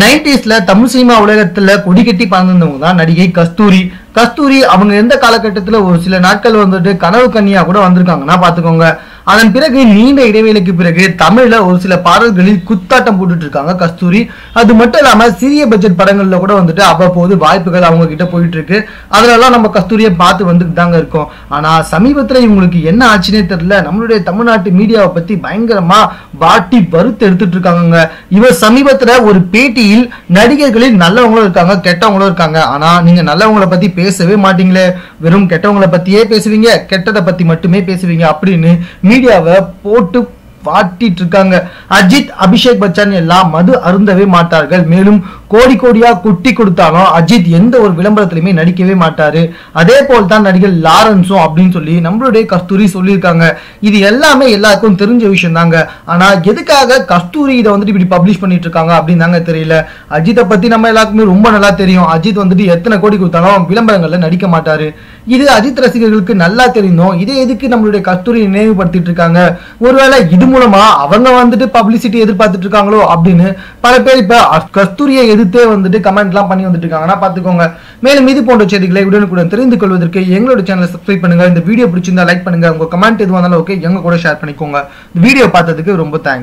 நைன்டிஸ்ல Tamil cinema உலகத்துல கொடி கட்டி பறந்திருந்தவங்க தான் நடிகை கஸ்தூரி. கஸ்தூரி அவங்க எந்த காலகட்டத்துல ஒரு சில நாட்கள் வந்துட்டு கனவு கன்னியா கூட வந்திருக்காங்கன்னா பாத்துக்கோங்க. அதன் பிறகு நீண்ட இடைவேளைக்கு பிறகு தமிழ்ல ஒரு சில பாடல்களில் குத்தாட்டம் போட்டுட்டு இருக்காங்க கஸ்தூரி. அது மட்டும் இல்லாம சிறிய பட்ஜெட் படங்கள்ல கூட வந்துட்டு அவ்வப்போது வாய்ப்புகள் அவங்க கிட்ட போயிட்டு இருக்கு அதுலலாம் நம்ம கஸ்தூரியை பார்த்து வந்துட்டு தாங்க இருக்கோம். ஆனா சமீபத்துல இவங்களுக்கு என்ன ஆச்சுன்னே தெரியல நம்மளுடைய தமிழ்நாட்டு மீடியாவை பத்தி பயங்கரமா வாட்டி வறுத்து எடுத்துட்டு இருக்காங்க இவர் சமீபத்துல ஒரு பேட்டியில் நடிகர்களில் நல்லவங்களும் இருக்காங்க கெட்டவங்களும் இருக்காங்க. ஆனா நீங்க நல்லவங்கள பத்தி பேசவே மாட்டீங்களே. வெறும் கெட்டவங்கள பத்தியே பேசுவீங்க கெட்டதை பத்தி மட்டுமே பேசுவீங்க அப்படின்னு மீடியாவை போட்டு வாட்டிட்டு இருக்காங்க அஜித் அபிஷேக் பச்சன் எல்லாம் மது அருந்தவே மாட்டார்கள். மேலும் கோடி கோடியா குட்டி கொடுத்தாலும் அஜித் எந்த ஒரு விளம்பரத்திலுமே நடிக்கவே மாட்டாரு. அதே போல் தான் நடிகர் லாரன்ஸும் அப்படின்னு சொல்லி நம்மளுடைய கஸ்தூரி சொல்லியிருக்காங்க. இது எல்லாமே எல்லாருக்கும் தெரிஞ்ச விஷயம் தாங்க ஆனா எதுக்காக கஸ்தூரி இதை வந்துட்டு இப்படி பப்ளிஷ் பண்ணிட்டு இருக்காங்க அப்படின்னு தாங்க தெரியல. அஜித்தை பத்தி நம்ம எல்லாருக்குமே ரொம்ப நல்லா தெரியும். அஜித் வந்துட்டு எத்தனை கோடி கொடுத்தாலும் விளம்பரங்கள்ல நடிக்க மாட்டாரு. இது அஜித் ரசிகர்களுக்கு நல்லா தெரியும் இதே எதுக்கு நம்மளுடைய கஸ்தூரி நினைவுபடுத்திட்டு இருக்காங்க ஒருவேளை இது மூலமா அவங்க வந்துட்டு பப்ளிசிட்டி எதிர்பார்த்துட்டு இருக்காங்களோ அப்படின்னு பல பேர் இப்ப கஸ்தூரியை எதிர்த்தே வந்துட்டு கமெண்ட் எல்லாம் பண்ணி வந்துட்டு இருக்காங்கன்னா பாத்துக்கோங்க மேலும் இது போன்ற செய்திகளை உடனுக்குடன் தெரிந்து கொள்வதற்கு எங்களோட சேனலை சப்ஸ்கிரைப் பண்ணுங்க. இந்த வீடியோ பிடிச்சிருந்தா லைக் பண்ணுங்க. உங்க கமெண்ட் எதுவாக இருந்தாலும் ஓகே எங்க கூட ஷேர் பண்ணிக்கோங்க. இந்த வீடியோ பார்த்ததுக்கு ரொம்ப தேங்க்ஸ்